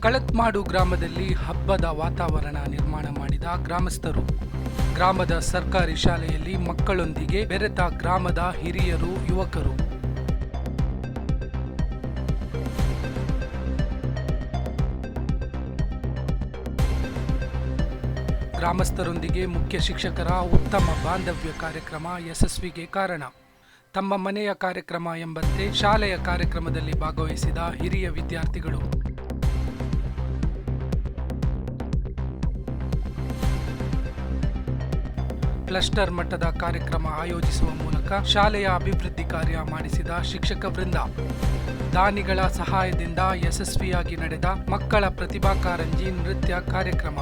ಕಳತ್ಮಾಡು ಗ್ರಾಮದಲ್ಲಿ ಹಬ್ಬದ ವಾತಾವರಣ ನಿರ್ಮಾಣ ಮಾಡಿದ ಗ್ರಾಮಸ್ಥರು. ಗ್ರಾಮದ ಸರ್ಕಾರಿ ಶಾಲೆಯಲ್ಲಿ ಮಕ್ಕಳೊಂದಿಗೆ ಬೆರೆತ ಗ್ರಾಮದ ಹಿರಿಯರು, ಯುವಕರು. ಗ್ರಾಮಸ್ಥರೊಂದಿಗೆ ಮುಖ್ಯ ಶಿಕ್ಷಕರ ಉತ್ತಮ ಬಾಂಧವ್ಯ ಕಾರ್ಯಕ್ರಮ ಯಶಸ್ವಿಗೆ ಕಾರಣ. ತಮ್ಮ ಮನೆಯ ಕಾರ್ಯಕ್ರಮ ಎಂಬಂತೆ ಶಾಲೆಯ ಕಾರ್ಯಕ್ರಮದಲ್ಲಿ ಭಾಗವಹಿಸಿದ ಹಿರಿಯ ವಿದ್ಯಾರ್ಥಿಗಳು. ಕ್ಲಸ್ಟರ್ ಮಟ್ಟದ ಕಾರ್ಯಕ್ರಮ ಆಯೋಜಿಸುವ ಮೂಲಕ ಶಾಲೆಯ ಅಭಿವೃದ್ಧಿ ಕಾರ್ಯ ಮಾಡಿಸಿದ ಶಿಕ್ಷಕ ವೃಂದ. ದಾನಿಗಳ ಸಹಾಯದಿಂದ ಯಶಸ್ವಿಯಾಗಿ ನಡೆದ ಮಕ್ಕಳ ಪ್ರತಿಭಾ ಕಾರಂಜಿ ನೃತ್ಯ ಕಾರ್ಯಕ್ರಮ.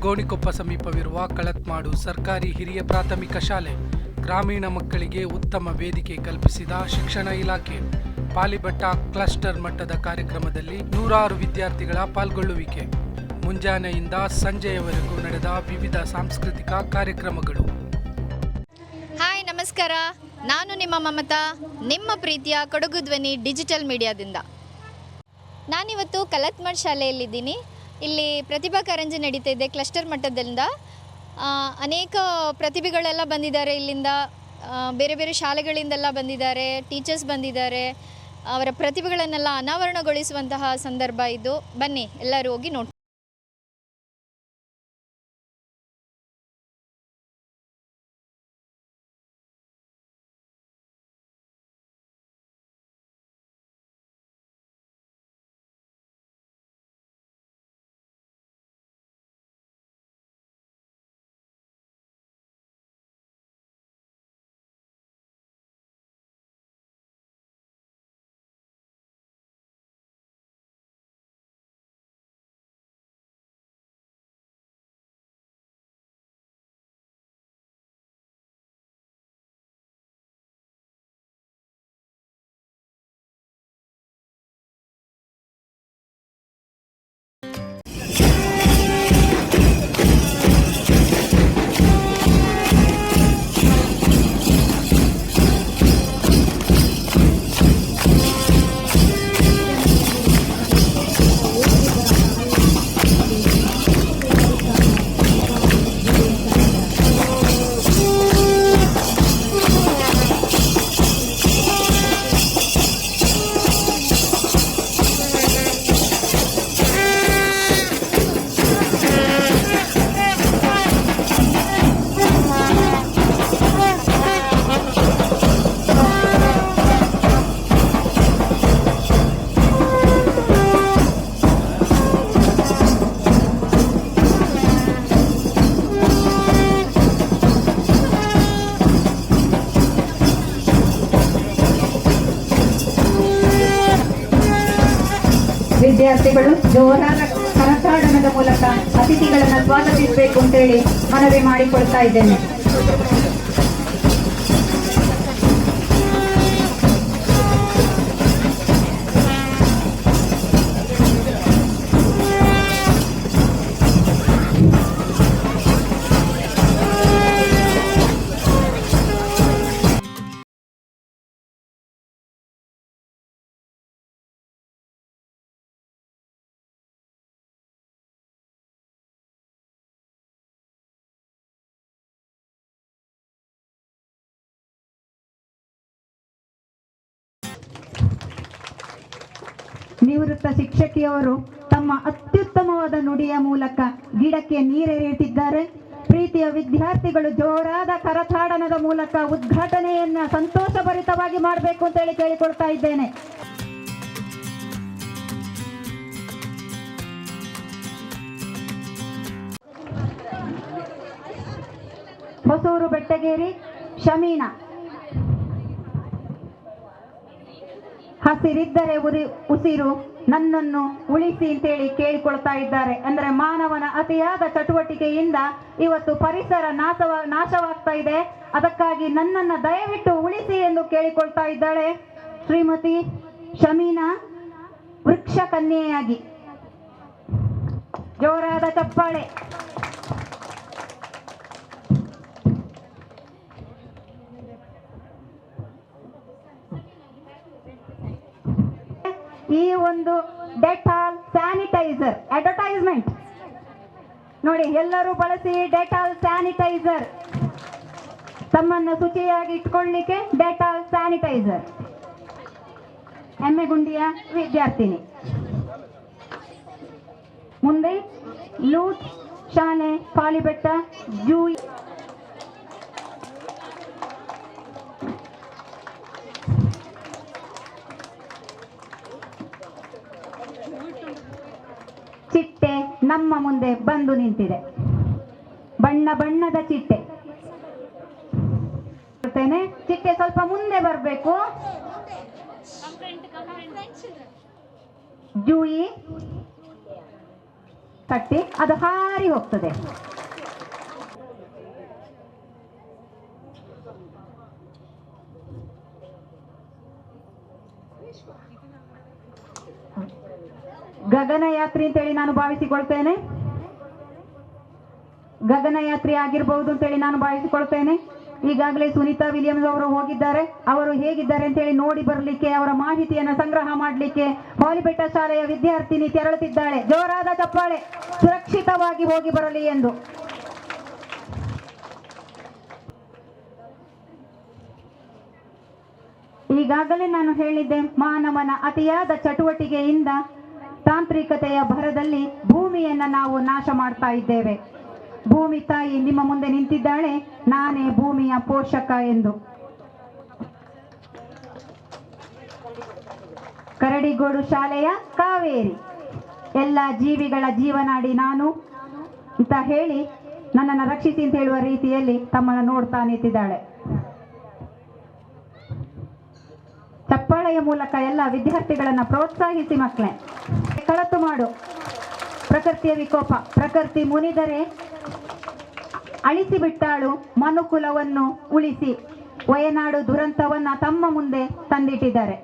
ಗೋಣಿಕೊಪ್ಪ ಸಮೀಪವಿರುವ ಕಳತ್ಮಾಡು ಸರ್ಕಾರಿ ಹಿರಿಯ ಪ್ರಾಥಮಿಕ ಶಾಲೆ ಗ್ರಾಮೀಣ ಮಕ್ಕಳಿಗೆ ಉತ್ತಮ ವೇದಿಕೆ ಕಲ್ಪಿಸಿದ ಶಿಕ್ಷಣ ಇಲಾಖೆ. ಪಾಲಿಬಟ್ಟ ಕ್ಲಸ್ಟರ್ ಮಟ್ಟದ ಕಾರ್ಯಕ್ರಮದಲ್ಲಿ ನೂರಾರು ವಿದ್ಯಾರ್ಥಿಗಳ ಪಾಲ್ಗೊಳ್ಳುವಿಕೆ. ಮುಂಜಾನೆಯಿಂದ ಸಂಜೆಯವರೆಗೂ ನಡೆದ ವಿವಿಧ ಸಾಂಸ್ಕೃತಿಕ ಕಾರ್ಯಕ್ರಮಗಳು. ಹಾಯ್, ನಮಸ್ಕಾರ. ನಾನು ನಿಮ್ಮ ಮಮತಾ. ನಿಮ್ಮ ಪ್ರೀತಿಯ ಕೊಡಗು ಧ್ವನಿ ಡಿಜಿಟಲ್ ಮೀಡಿಯಾದಿಂದ. ನಾನಿವತ್ತು ಕಲತ್ಮಡ್ ಶಾಲೆಯಲ್ಲಿದ್ದೀನಿ. ಇಲ್ಲಿ ಪ್ರತಿಭಾ ಕಾರಂಜಿ ನಡೀತಾ ಇದೆ ಕ್ಲಸ್ಟರ್ ಮಟ್ಟದಿಂದ. ಅನೇಕ ಪ್ರತಿಭೆಗಳೆಲ್ಲ ಬಂದಿದ್ದಾರೆ ಇಲ್ಲಿಂದ. ಬೇರೆ ಬೇರೆ ಶಾಲೆಗಳಿಂದೆಲ್ಲ ಬಂದಿದ್ದಾರೆ. ಟೀಚರ್ಸ್ ಬಂದಿದ್ದಾರೆ. ಅವರ ಪ್ರತಿಭೆಗಳನ್ನೆಲ್ಲ ಅನಾವರಣಗೊಳಿಸುವಂತಹ ಸಂದರ್ಭ ಇದು. ಬನ್ನಿ ಎಲ್ಲರೂ ಹೋಗಿ ನೋಡಿ ವಿದ್ಯಾರ್ಥಿಗಳು ಜೋರಾದ ಕರತಾಡನದ ಮೂಲಕ ಅತಿಥಿಗಳನ್ನು ಸ್ವಾಗತಿಸಬೇಕು ಅಂತೇಳಿ ಮನವಿ ಮಾಡಿಕೊಳ್ತಾ ಇದ್ದೇನೆ. ನಿವೃತ್ತ ಶಿಕ್ಷಕಿಯವರು ತಮ್ಮ ಅತ್ಯುತ್ತಮವಾದ ನುಡಿಯ ಮೂಲಕ ಗಿಡಕ್ಕೆ ನೀರೆರೆಯುತ್ತಿದ್ದಾರೆ. ಪ್ರೀತಿಯ ವಿದ್ಯಾರ್ಥಿಗಳು ಜೋರಾದ ಕರತಾಡನದ ಮೂಲಕ ಉದ್ಘಾಟನೆಯನ್ನ ಸಂತೋಷಭರಿತವಾಗಿ ಮಾಡಬೇಕು ಅಂತ ಹೇಳಿ ಕೇಳಿಕೊಳ್ತಾ ಇದ್ದೇನೆ. ಹೊಸೂರು ಬೆಟ್ಟಗೇರಿ, ಶಮೀನಾ. ಹಸಿರಿದ್ದರೆ ಉರಿ, ಉಸಿರು ನನ್ನನ್ನು ಉಳಿಸಿ ಅಂತೇಳಿ ಕೇಳಿಕೊಳ್ತಾ ಇದ್ದಾರೆ. ಅಂದರೆ ಮಾನವನ ಅತಿಯಾದ ಚಟುವಟಿಕೆಯಿಂದ ಇವತ್ತು ಪರಿಸರ ನಾಶವ, ನಾಶವಾಗ್ತಾ ಇದೆ. ಅದಕ್ಕಾಗಿ ನನ್ನನ್ನು ದಯವಿಟ್ಟು ಉಳಿಸಿ ಎಂದು ಕೇಳಿಕೊಳ್ತಾ ಇದ್ದಾಳೆ ಶ್ರೀಮತಿ ಶಮೀನಾ ವೃಕ್ಷ ಕನ್ಯೆಯಾಗಿ ಜೋರಾದ ಚಪ್ಪಾಳೆ. ಒಂದು ಡೆಟಾಲ್ ಸ್ಯಾನಿಟೈಸರ್ ಅಡ್ವರ್ಟೈಸ್ಮೆಂಟ್ ನೋಡಿ, ಎಲ್ಲರೂ ಬಳಸಿ ಡೆಟಾಲ್ ಸ್ಯಾನಿಟೈಸರ್. ತಮ್ಮನ್ನು ಶುಚಿಯಾಗಿ ಇಟ್ಕೊಳ್ಳಿಕ್ಕೆ ಡೆಟಾಲ್ ಸ್ಯಾನಿಟೈಸರ್. ಎಮ್ಮೆಗುಂಡಿಯ ವಿದ್ಯಾರ್ಥಿನಿ. ಮುಂದೆ ಲೂಟ್, ಶಾನೆ, ಪಾಲಿಬೆಟ್ಟ, ಜೂಯಿ ಚಿಟ್ಟೆ ನಮ್ಮ ಮುಂದೆ ಬಂದು ನಿಂತಿದೆ. ಬಣ್ಣ ಬಣ್ಣದ ಚಿಟ್ಟೆ. ಚಿಟ್ಟೆ ಸ್ವಲ್ಪ ಮುಂದೆ ಬರಬೇಕು. ಜೂಯಿ ಕಟ್ಟಿ ಅದು ಹಾರಿ ಹೋಗ್ತದೆ. ಗಗನಯಾತ್ರಿ ಅಂತೇಳಿ ನಾನು ಭಾವಿಸಿಕೊಳ್ತೇನೆ. ಗಗನಯಾತ್ರಿ ಆಗಿರಬಹುದು ಅಂತೇಳಿ ನಾನು ಭಾವಿಸಿಕೊಳ್ತೇನೆ. ಈಗಾಗಲೇ ಸುನೀತಾ ವಿಲಿಯಮ್ಸ್ ಅವರು ಹೋಗಿದ್ದಾರೆ. ಅವರು ಹೇಗಿದ್ದಾರೆ ಅಂತೇಳಿ ನೋಡಿ ಬರಲಿಕ್ಕೆ, ಅವರ ಮಾಹಿತಿಯನ್ನು ಸಂಗ್ರಹ ಮಾಡಲಿಕ್ಕೆ ಹಾಲಿಬೆಟ್ಟ ಶಾಲೆಯ ವಿದ್ಯಾರ್ಥಿನಿ ತೆರಳುತ್ತಿದ್ದಾಳೆ. ಜೋರಾದ ಚಪ್ಪಾಳೆ. ಸುರಕ್ಷಿತವಾಗಿ ಹೋಗಿ ಬರಲಿ ಎಂದು. ಈಗಾಗಲೇ ನಾನು ಹೇಳಿದ್ದೆ ಮಾನವನ ಅತಿಯಾದ ಚಟುವಟಿಕೆಯಿಂದ ತಾಂತ್ರಿಕತೆಯ ಭರದಲ್ಲಿ ಭೂಮಿಯನ್ನು ನಾವು ನಾಶ ಮಾಡ್ತಾ ಇದ್ದೇವೆ. ಭೂಮಿ ತಾಯಿ ನಿಮ್ಮ ಮುಂದೆ ನಿಂತಿದ್ದಾಳೆ, ನಾನೇ ಭೂಮಿಯ ಪೋಷಕ ಎಂದು. ಕರಡಿಗೋಡು ಶಾಲೆಯ ಕಾವೇರಿ. ಎಲ್ಲ ಜೀವಿಗಳ ಜೀವನಾಡಿ ನಾನು ಅಂತ ಹೇಳಿ ನನ್ನನ್ನು ರಕ್ಷಿಸಿ ಅಂತ ಹೇಳುವ ರೀತಿಯಲ್ಲಿ ತಮ್ಮನ್ನು ನೋಡ್ತಾ ನಿಂತಿದ್ದಾಳೆ. ಚಪ್ಪಾಳೆಯ ಮೂಲಕ ಎಲ್ಲ ವಿದ್ಯಾರ್ಥಿಗಳನ್ನು ಪ್ರೋತ್ಸಾಹಿಸಿ ಮಕ್ಕಳೇ. ಮಾಡು. ಪ್ರಕೃತಿಯ ವಿಕೋಪ. ಪ್ರಕೃತಿ ಮುನಿದರೆ ಅಳಿಸಿ ಬಿಟ್ಟಾಳು ಮನುಕುಲವನ್ನು ಉಳಿಸಿ. ವಯನಾಡು ದುರಂತವನ್ನ ತಮ್ಮ ಮುಂದೆ ತಂದಿಟ್ಟಿದ್ದಾರೆ.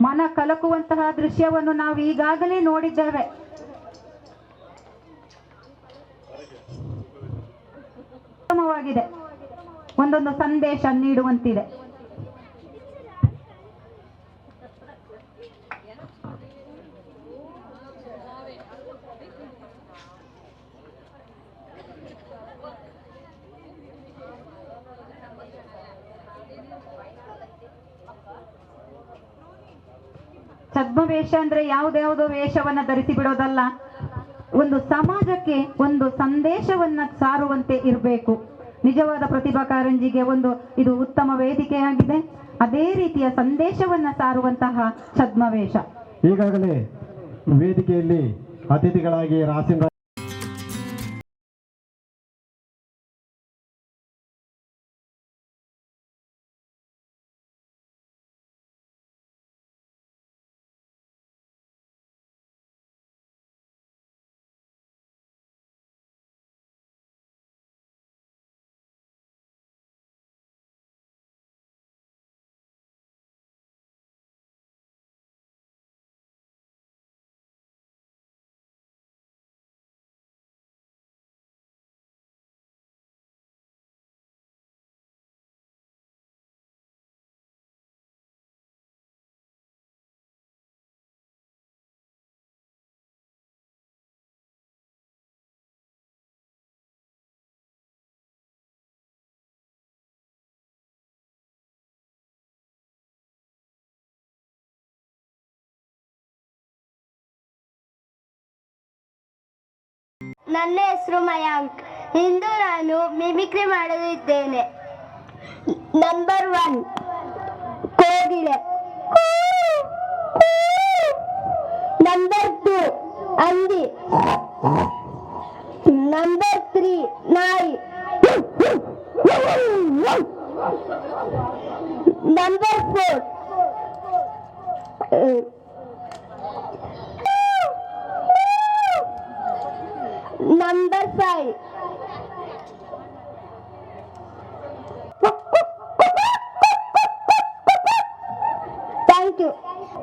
ಮನ ಕಲಕುವಂತಹ ದೃಶ್ಯವನ್ನು ನಾವು ಈಗಾಗಲೇ ನೋಡಿದ್ದೇವೆ. ಉತ್ತಮವಾಗಿದೆ. ಒಂದೊಂದು ಸಂದೇಶ ನೀಡುವಂತಿದೆ. ಛದ್ಮವೇಷ ಅಂದ್ರೆ ಯಾವುದ್ಯಾವುದೋ ವೇಷವನ್ನ ಧರಿಸಿ ಬಿಡೋದಲ್ಲ? ಒಂದು ಸಮಾಜಕ್ಕೆ ಒಂದು ಸಂದೇಶವನ್ನ ಸಾರುವಂತೆ ಇರಬೇಕು. ನಿಜವಾದ ಪ್ರತಿಭಾ ಕಾರಂಜಿಗೆ ಒಂದು ಇದು ಉತ್ತಮ ವೇದಿಕೆಯಾಗಿದೆ. ಅದೇ ರೀತಿಯ ಸಂದೇಶವನ್ನ ಸಾರುವಂತಹ ಛದ್ಮವೇಷ. ಈಗಾಗಲೇ ವೇದಿಕೆಯಲ್ಲಿ ಅತಿಥಿಗಳಾಗಿ ರಾಸಿನ್ ನನ್ನ ಹೆಸರು ಮಯಾಂಕ್. ಇಂದು ನಾನು ಮಿಮಿಕ್ರಿ ಮಾಡಲಿದ್ದೇನೆ number one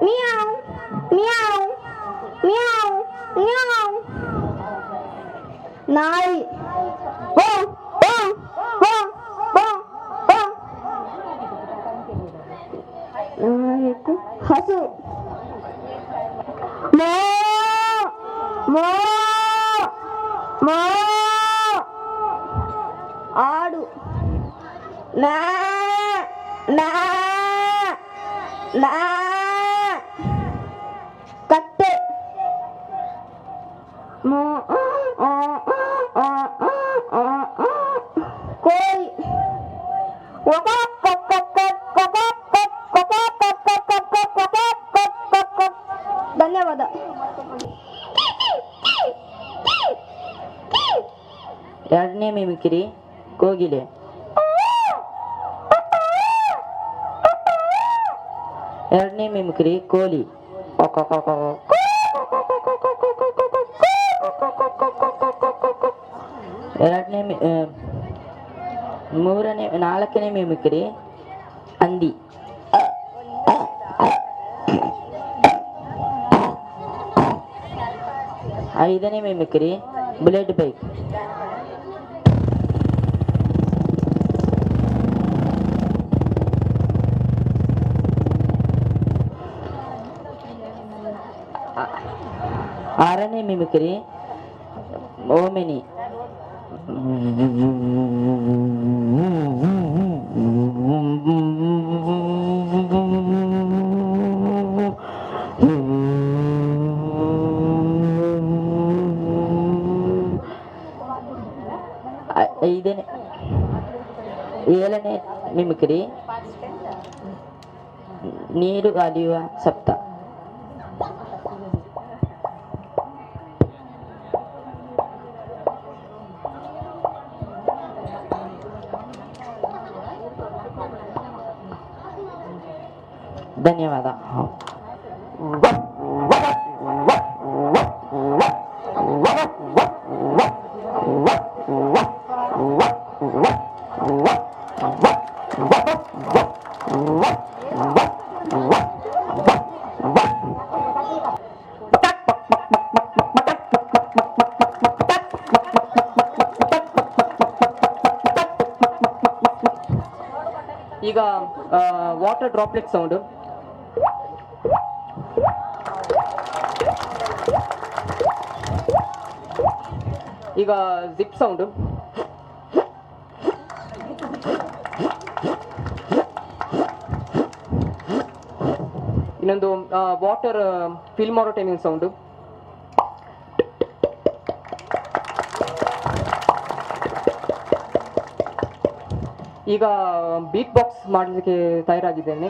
meow meow meow meow నాయి ఓ ఓ ఓ ఓ ఓ హసు మో మో మో ఆడు నా నా నా ಧನ್ಯವಾದ ಎರಡನೇ ಮಿಮಿಕ್ರಿ ಕೋಗಿಲೆ ಎರಡನೇ ಮಿಮಿಕ್ರಿ ಕೋಲಿ ಎರಡನೇ ಮಿ- ಆ, ಮೂರನೇ ನಾಲ್ಕನೇ ಮಿಮಿಕ್ರಿ ಹಂದಿ ಐದನೇ ಮಿಮಿಕ್ರಿ ಬುಲೆಟ್ ಬೈಕ್ ಆರನೇ ಮಿಮಿಕ್ರಿ ಓಮಿನಿ ಐ- ಐದನೇ ಏಳನೇ ಮಿಮಿಕ್ರಿ ನೀರು ಗಾಲಿಯುವ ಸಪ್ತ ಧನ್ಯವಾದ. ಈಗ ವಾಟರ್ ಡ್ರಾಪ್ಲೆಟ್ ಸೌಂಡು ಈಗ ಜಿಪ್ ಸೌಂಡು ಇನ್ನೊಂದು ವಾಟರ್ ಫಿಲ್ ಮಾಡೋ ಟೈಮಿಂಗ್ ಸೌಂಡು ಈಗ ಬೀಟ್ ಬಾಕ್ಸ್ ಮಾಡಲಿಕ್ಕೆ ತಯಾರಾಗಿದ್ದೇನೆ.